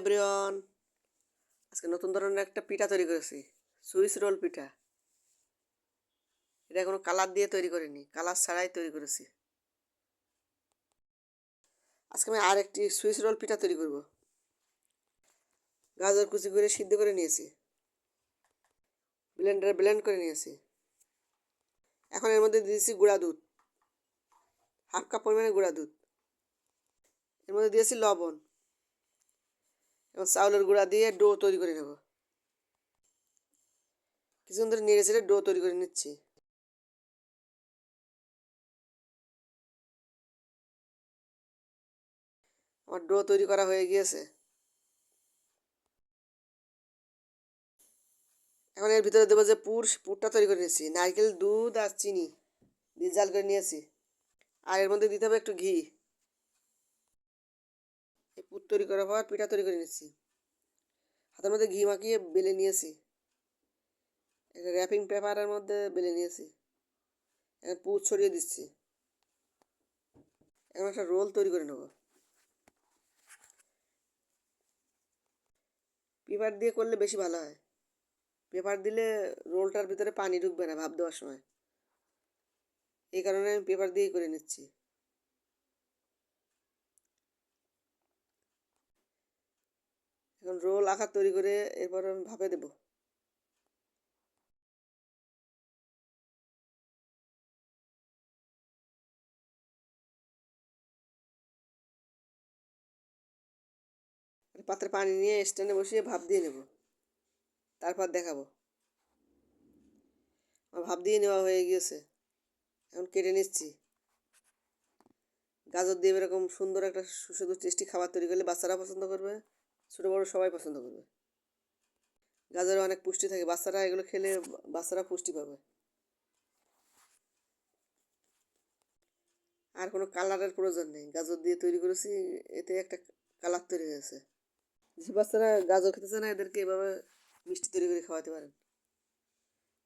Everyone আজকে নতুন ধরনের একটা পিঠা তৈরি করেছি সুইস রোল পিঠা। এটা কোনো কালার দিয়ে তৈরি করিনি কালার ছাড়াই তৈরি করেছি। আজকে আমি আর একটি সুইস রোল পিঠা তৈরি করব। গাজর কুচি করে সিদ্ধ করে নিয়েছি। ব্লেন্ডারে ব্লেন্ড করে নিয়েছি। এখন এর মধ্যে দিয়েছি গুঁড়া দুধ। হাফ কাপ পরিমাণে গুঁড়া দুধ। এর মধ্যে দিয়েছি লবণ। এবং চাউলের গুঁড়া দিয়ে ডো তৈরি করে নেব। কিছুক্ষণ ধরে নেড়ে ছেড়ে ডো তৈরি করে নিচ্ছি। আমার ডো তৈরি করা হয়ে গিয়েছে। এখন এর ভিতরে দেবো যে পুর পুরটা তৈরি করে নিয়েছি। নারকেল, দুধ আর চিনি দিয়ে জাল করে নিয়েছি। আর এর মধ্যে দিতে হবে একটু ঘি। পুর তৈরি করার পর পিঠা তৈরি করে নিচ্ছি। হাতের মধ্যে ঘি মাখিয়ে বেলে নিয়েছি। একটা র্যাপিং পেপারের মধ্যে বেলে নিয়েছি। এখন পুর ছড়িয়ে দিচ্ছি। এখন একটা রোল তৈরি করে নেব। পেপার দিয়ে করলে বেশি ভালো হয়। পেপার দিলে রোলটার ভিতরে পানি ঢুকবে না ভাব দেওয়ার সময়। এই কারণে আমি পেপার দিয়েই করে নিচ্ছি। এখন রোল আকার তৈরি করে এরপর আমি ভাপে দেবো। পাত্রে পানি নিয়ে স্ট্যান্ডে বসিয়ে ভাপ দিয়ে নেব। তারপর দেখাবো। আমার ভাপ দিয়ে নেওয়া হয়ে গিয়েছে। এখন কেটে নিচ্ছি। গাজর দিয়ে এরকম সুন্দর একটা সুস্বাদু টেস্টি খাবার তৈরি করলে বাচ্চারা পছন্দ করবে। ছোটো বড়ো সবাই পছন্দ করবে। গাজরে অনেক পুষ্টি থাকে, বাচ্চারা এগুলো খেলে বাচ্চারা পুষ্টি পাবে। আর কোনো কালারের প্রয়োজন নেই। গাজর দিয়ে তৈরি করেছি, এতে একটা কালার তৈরি হয়েছে। যে বাচ্চারা গাজর খেতে চায় না, এদেরকে এভাবে মিষ্টি তৈরি করে খাওয়াতে পারেন।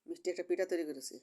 মিষ্টি একটা পিঠা তৈরি করেছি।